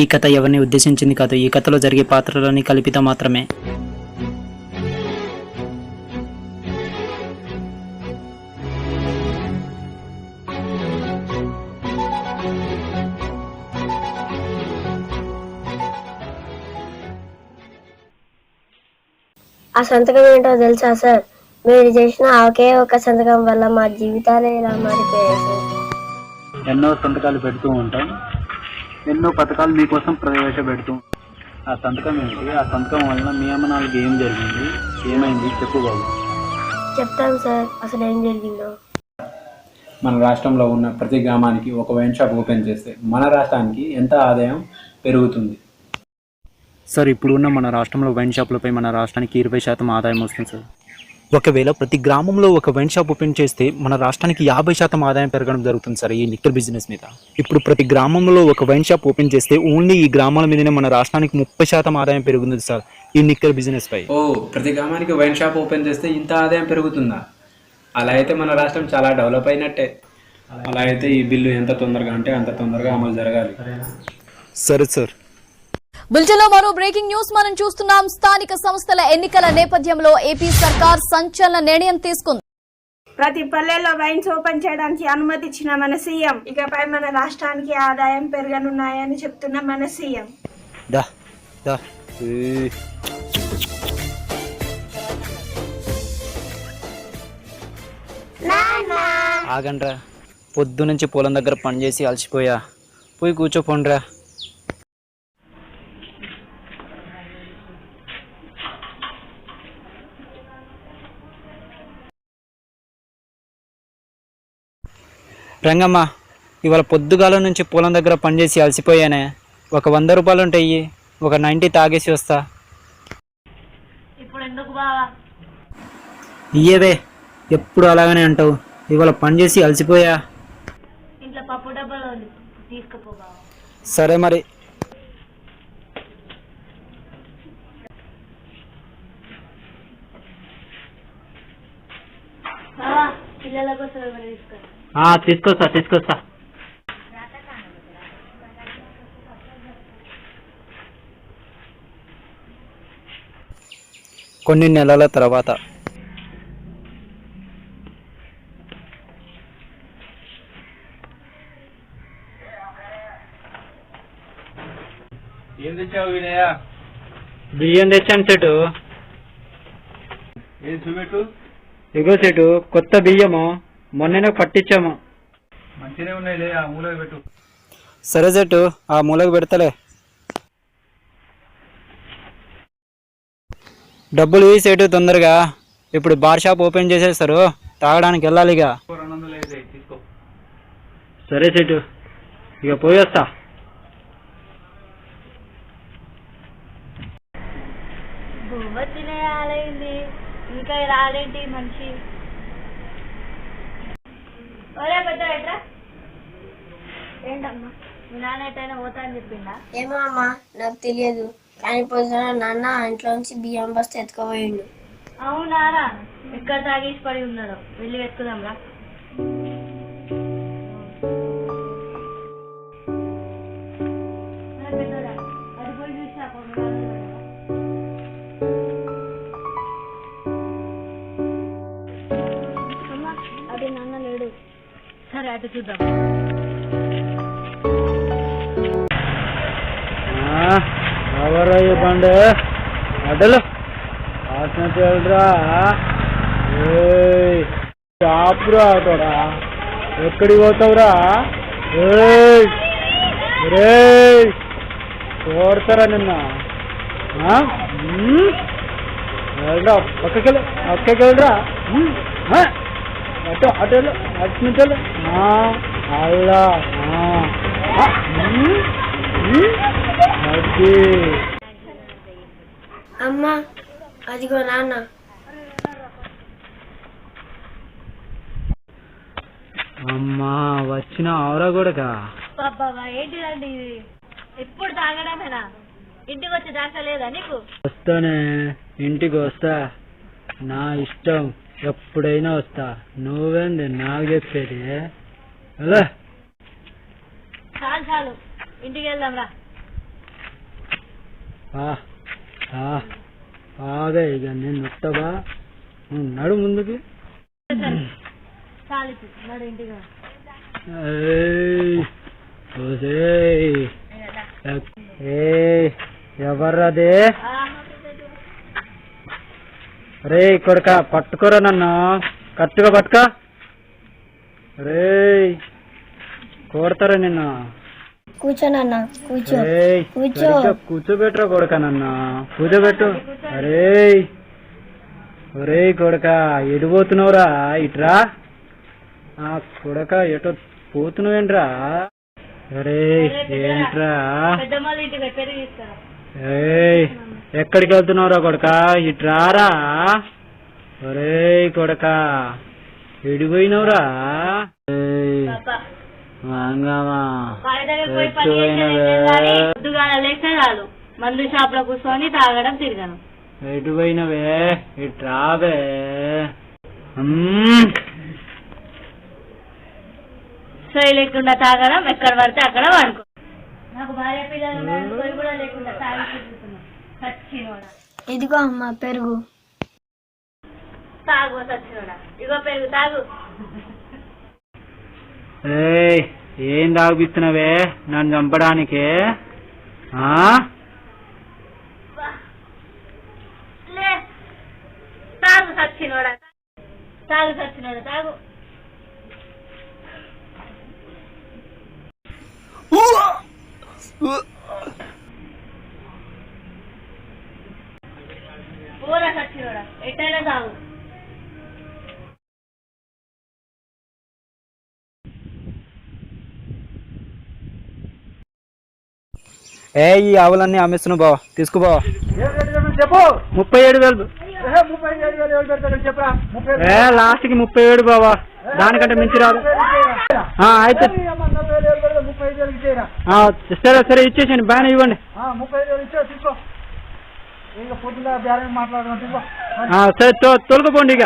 ఈ కథ ఎవరిని ఉద్దేశించింది కాదు ఈ కథలో జరిగే పాత్రలని కల్పిత మాత్రమే. ఆ సంతకం ఏంటో తెలుసా సార్? మీరు చేసిన ఒకే ఒక సంతకం వల్ల మా జీవితాలే ఇలా మారిపోయాయి సార్. ఎన్నో సంతకాలు పెడుతూ ఉంటాం. ఎన్నో పథకాలు మీకోసం ప్రవేశపెడుతూ ఆ సంతకం ఏంటి? ఆ సంతకం వలన నియమనాలకు ఏం జరిగింది? ఏమైంది? చెప్పు బాబు. చెప్తాను సార్. అసలు ఏం జరిగిందో. మన రాష్ట్రంలో ఉన్న ప్రతి గ్రామానికి ఒక వైన్ షాప్ ఓపెన్ చేస్తే మన రాష్ట్రానికి ఎంత ఆదాయం పెరుగుతుంది? సార్ ఇప్పుడున్న మన రాష్ట్రంలో వైన్ షాపులపై మన రాష్ట్రానికి ఇరవై శాతం ఆదాయం వస్తుంది సార్. ఒకవేళ ప్రతి గ్రామంలో ఒక వైన్ షాప్ ఓపెన్ చేస్తే మన రాష్ట్రానికి యాభై శాతం ఆదాయం పెరగడం జరుగుతుంది సార్ ఈ లిక్కర్ బిజినెస్ మీద. ఇప్పుడు ప్రతి గ్రామంలో ఒక వైన్ షాప్ ఓపెన్ చేస్తే ఓన్లీ ఈ గ్రామాల మీదనే మన రాష్ట్రానికి ముప్పై శాతం ఆదాయం పెరుగుతుంది సార్ ఈ నిక్కర్ బిజినెస్ పై. ఓ ప్రతి గ్రామానికి వైన్ షాప్ ఓపెన్ చేస్తే ఇంత ఆదాయం పెరుగుతుందా? అలా అయితే మన రాష్ట్రం చాలా డెవలప్ అయినట్టే. అలా అయితే ఈ బిల్లు ఎంత తొందరగా అంటే అంత తొందరగా అమలు జరగాలి. సరే సార్. బులెటిన్లో మరో బ్రేకింగ్ న్యూస్. మనం చూస్తున్నాం స్థానిక సంస్థల ఎన్నికల నేపథ్యంలో ఏపీ సర్కార్ సంచలన నిర్ణయం తీసుకుంది. ప్రతి పల్లెల్లో వైన్స్ ఓపెన్ చేయడానికి అనుమతి ఇచ్చిన మన సీఎం. ఇకపై మన రాష్ట్రానికి ఆదాయం పెరగనున్నాయని చెప్తున్న మన సీఎం. దా దా. ఆగండ్రా. పొద్దు నుంచి పొలం దగ్గర పని చేసి అలసిపోయా. పోయి కూర్చోపోండ్రా. రంగమ్మ ఇవాళ పొద్దుగాల నుంచి పొలం దగ్గర పనిచేసి అలసిపోయానే. ఒక వంద రూపాయలు ఉంటాయి ఒక నైంటీ తాగేసి వస్తా. ఇయ్యవే ఎప్పుడు అలాగనే అంటావు. ఇవాళ పని చేసి అలసిపోయా సరే మరి. ఆ, తీసుకొస్తా తీసుకొస్తా. కొన్ని నెలల తర్వాత. ఏం తెచ్చావు వినయ బియ్యం తెచ్చాను సెటు. ఏం చూపెట్టు ఇగో సెటు కొత్త బియ్యము. మొన్ననే పట్టించాము. మంచిగానే ఉన్నాయి ఆ మూలకి పెట్టు. సరే సెటు ఆ మూలకు పెడతలే. డబ్బులు ఈ సెటు తొందరగా. ఇప్పుడు బార్ షాప్ ఓపెన్ చేసేస్తారు తాగడానికి అయితే తీసుకో. సరే సెటు ఇక పోయొస్తా ఇంకా రాలేంటి మనిషి? ఒరే పెద్ద ఎట్రా ఏంటమ్మా? మీ నాన్న ఎట్టయినా పోతా అని చెప్పిండా? ఏమో అమ్మా నాకు తెలియదు. కానీ పొద్దున నాన్న ఇంట్లో నుంచి బియ్యం బస్తా ఎత్తుకుపోయిండు. అవునారా? ఎక్కడ తాగేసి పడి ఉన్నాడు. వెళ్ళి వెతుకుదాం ఎవరయ్య అడలు అడ్డలు వెళ్ళరా షాపురా తోడా ఎక్కడికి పోతావురా? రే కోడతారా నిన్న? వెళ్ళరా పక్కకి వెళ్ళు పక్కకి వెళ్ళరా అటు అటు వెళ్ళు అటు నుంచి వెళ్ళు. ఆ, అది అమ్మా అదిగో నాన్న. అమ్మా వచ్చిన ఆవరా కూడా బాబా ఏంటిదండి ఇది? ఎప్పుడు తాగడమేనా ఇంటికి వచ్చి దాకా లేదా నీకు? వస్తానే ఇంటికి వస్తా. నా ఇష్టం ఎప్పుడైనా వస్తా. నువ్వేంది నాకు చెప్పేది చాలు చాలు. ఇంటికి వెళ్దాం రా ఆగే ఇక నేను నొట్టగా నడు ముందుకి. ఎవర్రదే? రే కొడుక పట్టుకోరా నన్ను. కట్టుగా పట్టుకో. రే కొడతారా నిన్ను? కూర్చోనన్నా కూర్చో. కూర్చో. సరిగ్గా కూర్చోబెట్టరా కొడుక నన్ను కూర్చోబెట్టు. అరే ఒరే కొడుక ఎటు పోతున్నావురా? ఇట్రా. ఆ కొడుక ఎటో పోతున్నావేంట్రా? అరే ఏంట్రా? ఏయ్ ఎక్కడికి వెళ్తున్నావురా కొడుక? ఇట్రారా? ఒరే కొడుక ఎడిపోయినవురా చాలు. మందు షాప్లో కూర్చొని తాగడం తిరగను ఎటుపోయినవే ఇట్రావే మ్మ్. సోయి లేకుండా తాగడం ఎక్కడ పడితే అక్కడ వాడుకో. నాకు భార్య పిల్లలు కూడా లేకుండా తాగి ఇదిగో అమ్మ పెరుగు. తాగు సచ్చినోడా. ఇగో పెరుగు తాగు. ఏయ్ ఏం తాగిపిస్తున్నావే నన్ను చంపడానికి? తాగు సచ్చినోడా తాగు సచ్చినోడా తాగు. ఏ ఈ ఆవులన్నీ అమ్మేస్తున్నావు బావా. తీసుకో బావా. చెప్పు. ముప్పై ఏడు వేలు. ఏ లాస్ట్కి ముప్పై ఏడు బావా. దానికంటే మించి రాదు. అయితే. సరే సరే ఇచ్చేసేయండి. బాగానే ఇవ్వండి. సరే తొలగిపోండి ఇక.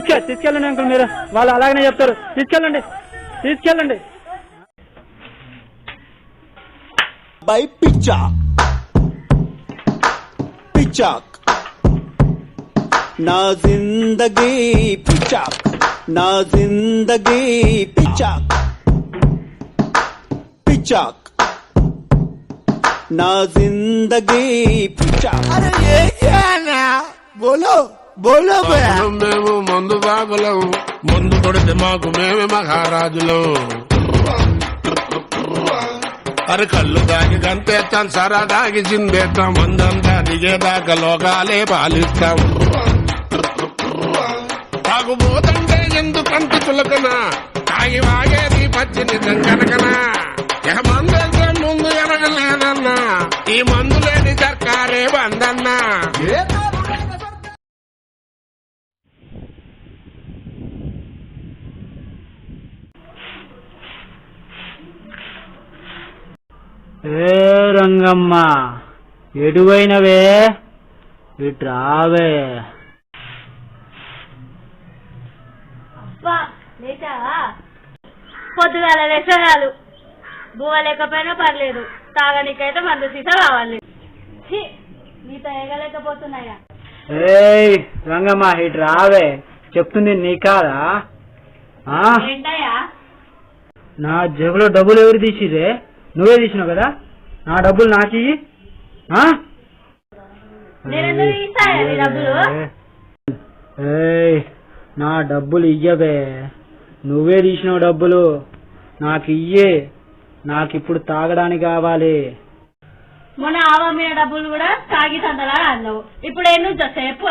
తీసుకెళ్ళండి అంకుల్ మీరు. వాళ్ళు అలాగనే చెప్తారు. తీసుకెళ్ళండి. తీసుకెళ్ళండి. బై పిచ్చా. పిచ్చాక్ నా జిందగీ పిచ్చాక్ నా జిందగీ పిచ్చాక్ పిచ్చాక్ నా జిందగీ పిచ్చాక్ అరే ఏ బోలో. బోలోపోయా మేము మందు బాగులం ముందు కొడితే మాకు మేమే మహారాజులు. అరే కళ్ళు దాగి గంతేస్తాం సరా దాగి చిందేస్తాం ముందంతా దిగేదాకా లోకాలే పాలిస్తాం. తాగుబోతుంటే ఎందుకంత చులకన? తాగి వాగేది పచ్చి నిజం కనుకనా. ఏ మందేసే ముందు ఎరగలేదన్నా? ఈ మందు ఏ రంగమ్మ? ఎటువైనవే? ఇటు రావే అబ్బా, లేచావా? పొద్దుగాల లేచా చాలు బువ్వ లేకపోయినా పర్లేదు. తాగనికైతే మందు సీసా కావాలి. నీతో ఎగలేకపోతున్నాయా ఏయ్ రంగమ్మ ఇటు రావే చెప్తుంది నీ కాదా? ఆ? ఏంటయ్యా? నా జేబులో డబ్బులు ఎవరు తీసిరే నువ్వే తీసినావు కదా? నా డబ్బులు నాకు. ఇయ్యి. నీ డబ్బులు? ఏయ్ నా డబ్బులు ఇయ్యవే. నువ్వే తీసినావు డబ్బులు. నాకు ఇయ్యే. నాకు ఇప్పుడు తాగడానికి కావాలి. మొన్న ఆవ మీద డబ్బులు కూడా తాగి తందలా అన్నావు. ఇప్పుడు ఏం నుంచి సేపు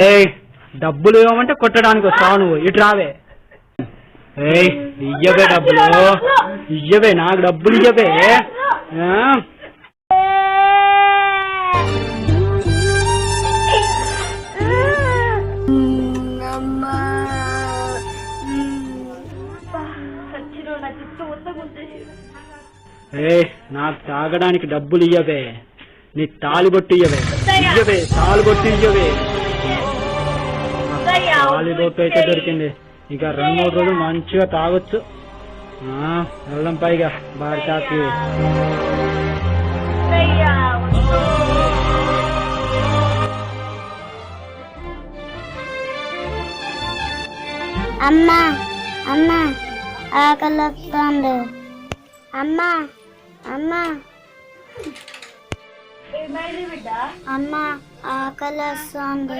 ఏయ్ డబ్బులు ఇవ్వమంటే కొట్టడానికి వస్తావు నువ్వు. ఇటు రావే. ఏయ్ ఇయ్యవే డబ్బులు. ఇయ్యవే నాకు డబ్బులు ఇయ్యవే? ఏయ్ నాకు తాగడానికి డబ్బులు ఇయ్యవే. నీ తాలిబొట్టు ఇయ్యవే. ఇయ్యవే తాలిబొట్టు ఇయ్యవే. ఖాళీ బొట్టు అయితే దొరికింది. ఇక రెండు మూడు రోజులు మంచిగా తాగొచ్చు. ఆ, వెళ్దాం పైగా బార్ షాప్కి అమ్మా అమ్మా ఆకలి వస్తుంది అమ్మా. అమ్మా అమ్మా ఆకలి వస్తుంది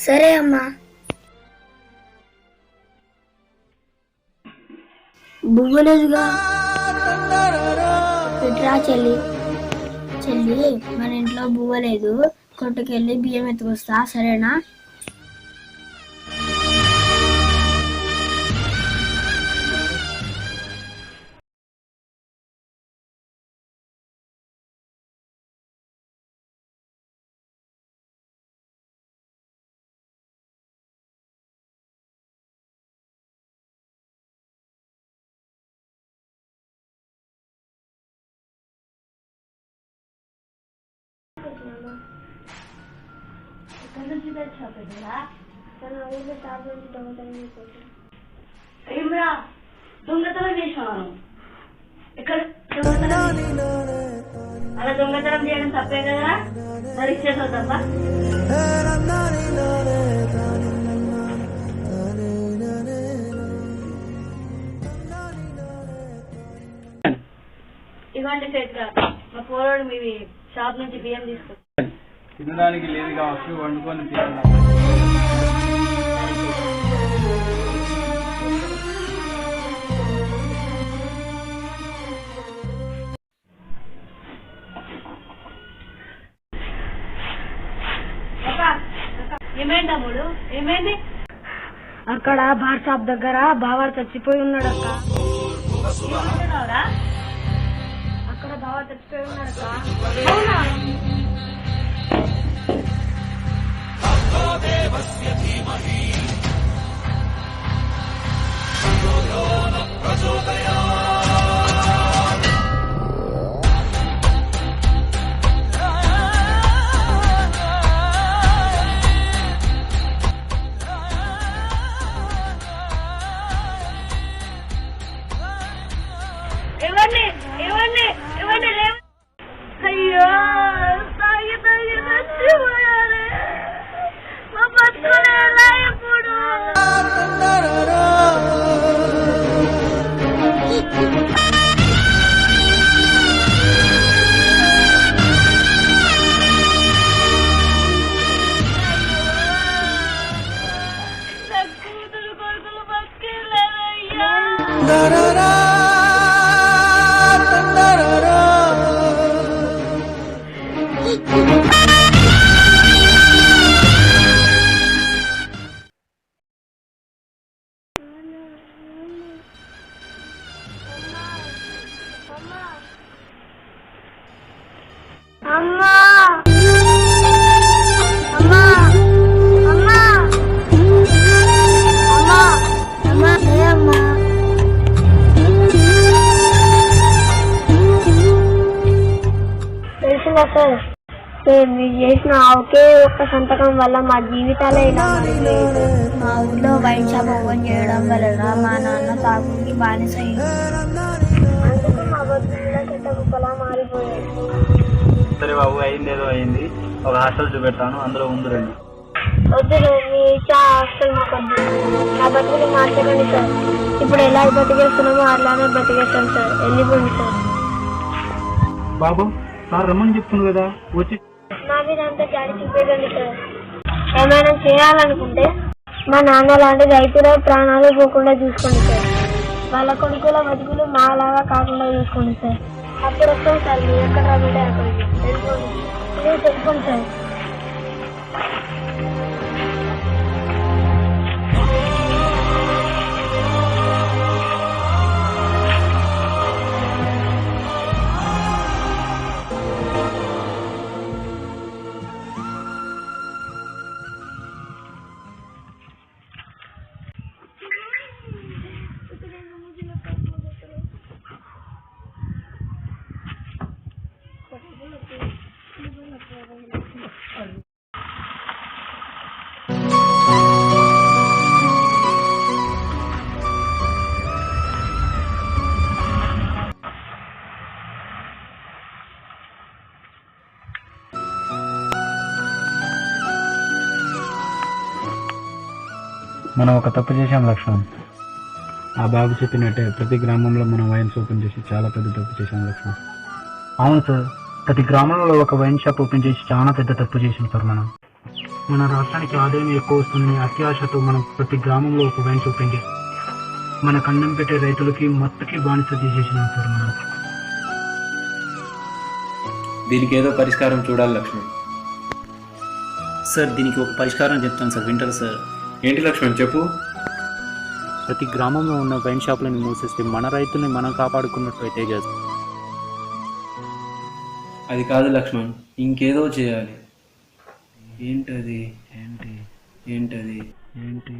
సరే అమ్మా. బువ్వలేదుగా పెట్రా చెల్లి. చెల్లి మన ఇంట్లో బువ్వలేదు కొట్టుకెళ్ళి బియ్యం ఎత్తుకొస్తా సరేనా? ఏమిరా? దొంగతనం చేసినాను. ఇక్కడ దొంగతనం అలా దొంగతనం చేయడం తప్పే కదా? మరి ఇచ్చేసావు తప్ప? ఇవ్వండి చేతిగా మా పోరాడు మీ షాప్ నుంచి బియ్యం తీసుకో తినడానికి లేదు కావచ్చు వండుకొని తిన్నాం ఏమైంది తమ్ముడు ఏమైంది? అక్కడ బార్ షాప్ దగ్గర బావాడు చచ్చిపోయి ఉన్నాడు అక్క? అక్కడ బావ చచ్చిపోయి ఉన్నాడు అక్క देवस्य धीमहि। प्रचोदया అమ్మా తెలిసిందా సార్? సార్ మీరు చేసిన ఒకే ఒక్క సంతకం వల్ల మా జీవితాలే ఇలా మా ఊర్లో వైన్ షాప్ ఓపెన్ చేయడం వలన మా నాన్న తాగుకి బానిస అందుకే మా బతుకులో చెట్ట కుక్కలా మారిపోయాయి. సరే బాబు అయింది ఏదో అయింది. ఒక హాస్టల్ చూపెడతాను అందులో ముందు రండి. వద్దు సార్ మీ ఇచ్చా హాస్టల్ మాకు వద్దు. నా బతుకులు మార్చకండి సార్. ఇప్పుడు ఎలా బతికేస్తున్నామో అలానే బతికేస్తాం సార్. వెళ్ళిపోండి సార్? బాబు సార్ రమ్మని చెప్తుంది కదా వచ్చి మా మీద అంతా జాడి చూపేదండి సార్. ఏమైనా చేయాలనుకుంటే మా నాన్న లాంటి రైతుల ప్రాణాలు పోకుండా చూసుకోండి సార్. వాళ్ళ కొడుకుల బతుకులు మాలాగా కాకుండా చూసుకోండి సార్. అప్పుడు వస్తాం సార్ మీరు ఎక్కడ రమ్మంటే అక్కడికి తెలుసుకోండి. ప్లీజ్ వెళ్ళిపోండి సార్. మనం ఒక తప్పు చేశాం లక్ష్మణ్. ఆ బాబు చెప్పినట్టే ప్రతి గ్రామంలో మనం వైన్స్ ఓపెన్ చేసి చాలా పెద్ద తప్పు చేశాం లక్ష్మణ్. అవును సార్ ప్రతి గ్రామంలో ఒక వైన్ షాప్ ఓపెన్ చేసి చాలా పెద్ద తప్పు చేసాం సార్ మనం. మన రాష్ట్రానికి ఆదాయం ఎక్కువ వస్తుందని అత్యాశతో మనం ప్రతి గ్రామంలో ఒక వైన్ షాప్ ఓపెన్ చేసి మన కన్నం పెట్టే రైతులకి మత్తుకి బానిస చేసేసినాం సార్ మనం. దీనికి ఏదో పరిష్కారం చూడాలి లక్ష్మణ్. సార్ దీనికి ఒక పరిష్కారం చెప్తాను సార్ వింటారు సార్? ఏంటి లక్ష్మణ్ చెప్పు. ప్రతి గ్రామంలో ఉన్న వైన్ షాపులను మూసేస్తే మన రైతుల్ని మనం కాపాడుకున్నట్టు అయితే కదా అది కాదు లక్ష్మణ్ ఇంకేదో చేయాలి. ఏంటది? ఏంటి? ఏంటది? ఏంటి?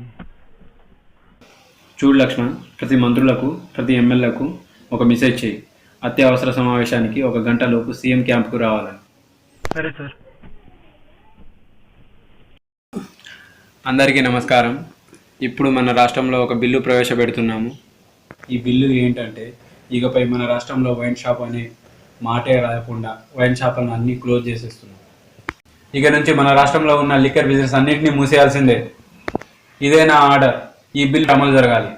చూడు లక్ష్మణ్ ప్రతి మంత్రులకు ప్రతి ఎమ్మెల్యేలకు ఒక మెసేజ్ చేయి. అత్యవసర సమావేశానికి ఒక గంట లోపు సీఎం క్యాంప్కు రావాలని. సరే సార్. అందరికీ నమస్కారం. ఇప్పుడు మన రాష్ట్రంలో ఒక బిల్లు ప్రవేశపెడుతున్నాము. ఈ బిల్లు ఏంటంటే ఇకపై మన రాష్ట్రంలో వైన్ షాప్ అనే మాటే రాకుండా వైన్ షాపులను అన్నీ క్లోజ్ చేసేస్తున్నాం. ఇక నుంచి మన రాష్ట్రంలో ఉన్న లిక్కర్ బిజినెస్ అన్నింటినీ మూసేయాల్సిందే. ఇదే నా ఆర్డర్. ఈ బిల్లు అమలు జరగాలి.